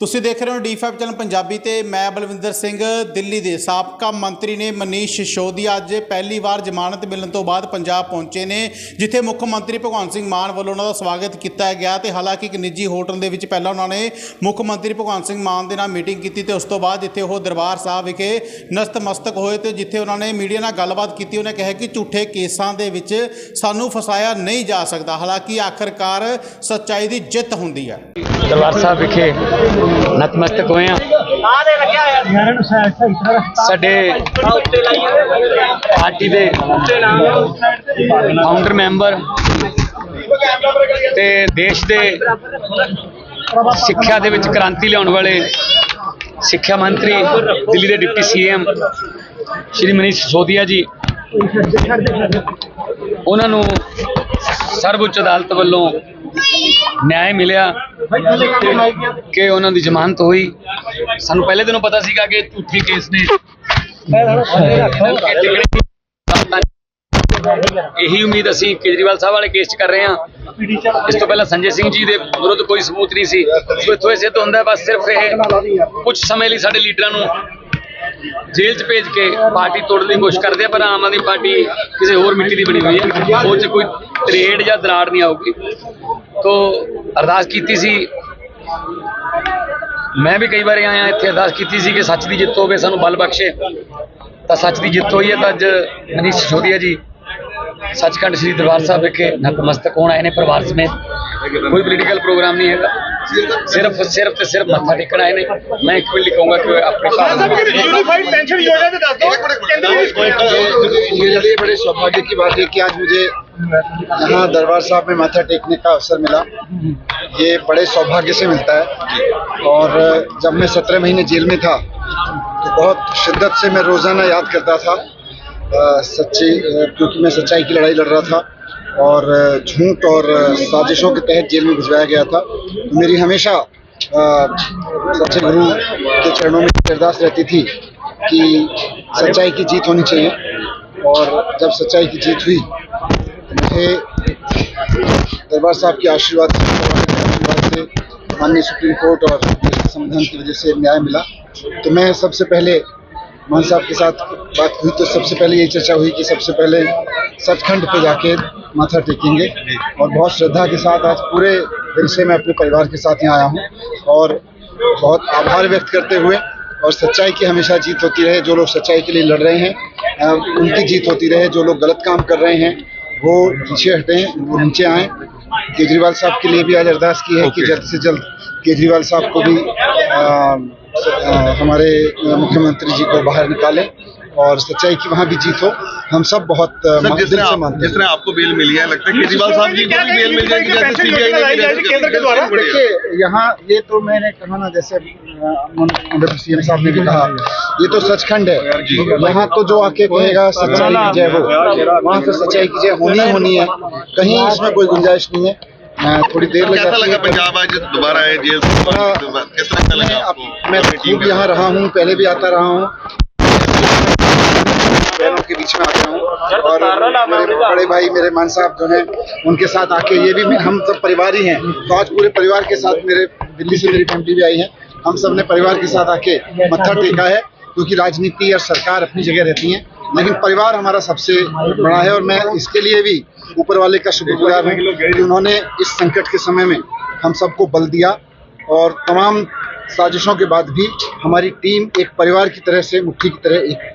ਤੁਸੀਂ ਦੇਖ ਰਹੇ ਹੋ ਡੀ5 ਚੈਨਲ ਪੰਜਾਬੀ ਤੇ ਮੈਂ ਬਲਵਿੰਦਰ ਸਿੰਘ, ਦਿੱਲੀ ਦੇ ਸਾਬਕਾ ਮੰਤਰੀ ਨੇ ਮਨੀਸ਼ ਸਿਸੋਦੀਆ ਅੱਜ ਪਹਿਲੀ ਵਾਰ ਜ਼ਮਾਨਤ ਮਿਲਣ ਤੋਂ ਬਾਅਦ ਪੰਜਾਬ ਪਹੁੰਚੇ ਨੇ, ਜਿੱਥੇ ਮੁੱਖ ਮੰਤਰੀ ਭਗਵੰਤ ਸਿੰਘ ਮਾਨ ਵੱਲੋਂ ਉਹਨਾਂ ਦਾ ਸਵਾਗਤ ਕੀਤਾ ਗਿਆ ਤੇ ਹਾਲਾਂਕਿ ਇੱਕ ਨਿੱਜੀ ਹੋਟਲ ਦੇ ਵਿੱਚ ਪਹਿਲਾਂ ਉਹਨਾਂ ਨੇ ਮੁੱਖ ਮੰਤਰੀ ਭਗਵੰਤ ਸਿੰਘ ਮਾਨ ਦੇ ਨਾਲ ਮੀਟਿੰਗ ਕੀਤੀ ਤੇ ਉਸ ਤੋਂ ਬਾਅਦ ਜਿੱਥੇ ਉਹ ਦਰਬਾਰ ਸਾਹਿਬ ਵਿਖੇ ਨਤਮਸਤਕ ਹੋਏ ਤੇ ਜਿੱਥੇ ਉਹਨਾਂ ਨੇ ਮੀਡੀਆ ਨਾਲ ਗੱਲਬਾਤ ਕੀਤੀ, ਉਹਨੇ ਕਿਹਾ ਕਿ ਝੂਠੇ ਕੇਸਾਂ ਦੇ ਵਿੱਚ ਸਾਨੂੰ ਫਸਾਇਆ ਨਹੀਂ ਜਾ ਸਕਦਾ, ਹਾਲਾਂਕਿ ਆਖਰਕਾਰ ਸੱਚਾਈ ਦੀ ਜਿੱਤ ਹੁੰਦੀ ਹੈ। ਦਰਬਾਰ ਸਾਹਿਬ ਵਿਖੇ ਨਤਮਸਤਕ ਹੋਏ ਆ ਸਾਡੇ ਪਾਰਟੀ ਦੇ ਫਾਊਂਡਰ ਮੈਂਬਰ ਤੇ ਦੇਸ਼ ਦੇ ਸਿੱਖਿਆ ਦੇ ਵਿੱਚ ਕ੍ਰਾਂਤੀ ਲਿਆਉਣ ਵਾਲੇ ਸਿੱਖਿਆ ਮੰਤਰੀ ਦਿੱਲੀ ਦੇ ਡਿਪਟੀ ਸੀਐਮ ਸ਼੍ਰੀ ਮਨੀਸ਼ ਸਿਸੋਦੀਆ ਜੀ। ਉਹਨਾਂ ਨੂੰ ਸਰਵਉੱਚ ਅਦਾਲਤ ਵੱਲੋਂ ਨਿਆਂ ਮਿਲਿਆ ਕਿ ਉਹਨਾਂ ਦੀ ਜ਼ਮਾਨਤ ਹੋਈ। ਸਾਨੂੰ ਪਹਿਲੇ ਦਿਨੋਂ ਪਤਾ ਸੀਗਾ ਕਿ ਝੂਠੇ ਕੇਸ ਨੇ। ਇਹੀ ਉਮੀਦ ਅਸੀਂ ਕੇਜਰੀਵਾਲ ਸਾਹਿਬ ਵਾਲੇ ਕੇਸ 'ਚ ਕਰ ਰਹੇ ਹਾਂ। ਇਸ ਤੋਂ ਪਹਿਲਾਂ ਸੰਜੇ ਸਿੰਘ ਜੀ ਦੇ ਵਿਰੁੱਧ ਕੋਈ ਸਬੂਤ ਨਹੀਂ ਸੀ। ਸੋ ਇੱਥੋਂ ਇਹ ਸਿੱਧ ਹੁੰਦਾ ਬਸ ਸਿਰਫ ਇਹ ਕੁਝ ਸਮੇਂ ਲਈ ਸਾਡੇ ਲੀਡਰਾਂ ਨੂੰ ਜੇਲ੍ਹ 'ਚ ਭੇਜ ਕੇ ਪਾਰਟੀ ਤੋੜਨ ਦੀ ਕੋਸ਼ਿਸ਼ ਕਰਦੇ ਆ, ਪਰ ਆਮ ਆਦਮੀ ਪਾਰਟੀ ਕਿਸੇ ਹੋਰ ਮਿੱਟੀ ਦੀ ਬਣੀ ਹੋਈ ਹੈ। ਉਹ 'ਚ ਕੋਈ ਤਰੇੜ ਜਾਂ ਦਰਾੜ ਨਹੀਂ ਆਊਗੀ। ਤੋ ਅਰਦਾਸ ਕੀਤੀ ਸੀ। ਮੈਂ ਵੀ ਕਈ ਵਾਰ ਆਇਆ ਇੱਥੇ, ਅਰਦਾਸ ਕੀਤੀ ਸੀ ਕਿ ਸੱਚ ਦੀ ਜਿੱਤ ਹੋਵੇ, ਸਾਨੂੰ ਬਲ ਬਖਸ਼ੇ। ਤਾਂ ਸੱਚ ਦੀ ਜਿੱਤ ਹੋਈ ਹੈ ਤਾਂ ਅੱਜ ਮਨੀਸ਼ ਸਿਸੋਦੀਆ ਜੀ, ਸੱਚਖੰਡ ਸ੍ਰੀ ਦਰਬਾਰ ਸਾਹਿਬ ਵਿਖੇ ਨਤਮਸਤਕ ਹੋਣ ਆਏ ਨੇ ਪਰਿਵਾਰ ਸਮੇਤ। ਕੋਈ ਪੋਲੀਟੀਕਲ ਪ੍ਰੋਗਰਾਮ ਨਹੀਂ ਹੈਗਾ। सिर्फ़ सिर्फ़ सिर्फ़ मत्था टेकना है मैं एक भी कहूँगा कि अपने बड़े सौभाग्य की बात है कि आज मुझे यहाँ दरबार साहब में माथा टेकने का अवसर मिला। ये बड़े सौभाग्य से मिलता है। और जब मैं सत्रह महीने जेल में था तो बहुत शिद्दत से मैं रोज़ाना याद करता था। सच्ची क्योंकि मैं सच्चाई की लड़ाई लड़ रहा था। और झूठ और साजिशों के तहत जेल में भिजवाया गया था। तो मेरी हमेशा सच्चे गुरु के चरणों में अरदास रहती थी कि सच्चाई की जीत होनी चाहिए। और जब सच्चाई की जीत हुई, मुझे दरबार साहब के आशीर्वाद से आशीर्वाद से माननीय सुप्रीम कोर्ट और संविधान की वजह से न्याय मिला। तो मैं सबसे पहले मान साहब के साथ बात हुई तो सबसे पहले ये चर्चा हुई कि सबसे पहले सचखंड पे जाके माथा टेकेंगे और बहुत श्रद्धा के साथ आज पूरे दिल से मैं अपने परिवार के साथ यहाँ आया हूँ और बहुत आभार व्यक्त करते हुए और सच्चाई की हमेशा जीत होती रहे जो लोग सच्चाई के लिए लड़ रहे हैं उनकी जीत होती रहे जो लोग गलत काम कर रहे हैं वो पीछे हटें वो नीचे आएँ केजरीवाल साहब के लिए भी आज अरदास की है okay. कि जल्द से जल्द केजरीवाल साहब को भी अ, अ, हमारे मुख्यमंत्री जी को बाहर निकालें और सच्चाई की वहाँ भी जीत। हो हम सब बहुत दिल से आप मानते हैं। तरह आपको बेल मिली है लगता है केजरीवाल साहब जी को भी बेल मिल जाएगी जैसे सीबीआई द्वारा। देखिए यहाँ ये तो मैंने कहा ना जैसे सीएम साहब ने भी कहा ये तो सचखंड है। यहाँ तो जो आके कहेगा सच्चाई की जय हो वहाँ तो सच्चाई की जय होनी ही होनी है। कहीं इसमें कोई गुंजाइश नहीं है। थोड़ी देर लग कैसा लगा पंजाब आज दोबारा आए जेल किस लगा आपको? मैं खूब यहाँ रहा हूँ पहले भी आता रहा हूँ। बहनों के बीच में आता हूँ। और मेरे बड़े भाई मेरे मान साहब जो हैं उनके साथ आके ये भी हम सब परिवार ही हैं। तो आज पूरे परिवार के साथ मेरे दिल्ली से मेरी फैमिली भी आई है। हम सबने परिवार के साथ आके मत्था टेका है क्योंकि राजनीति और सरकार अपनी जगह रहती है। लेकिन परिवार हमारा सबसे बड़ा है और मैं इसके लिए भी ऊपर वाले का शुक्रगुजार हूँ कि उन्होंने इस संकट के समय में हम सबको बल दिया और तमाम साजिशों के बाद भी हमारी टीम एक परिवार की तरह से मुट्ठी की तरह एक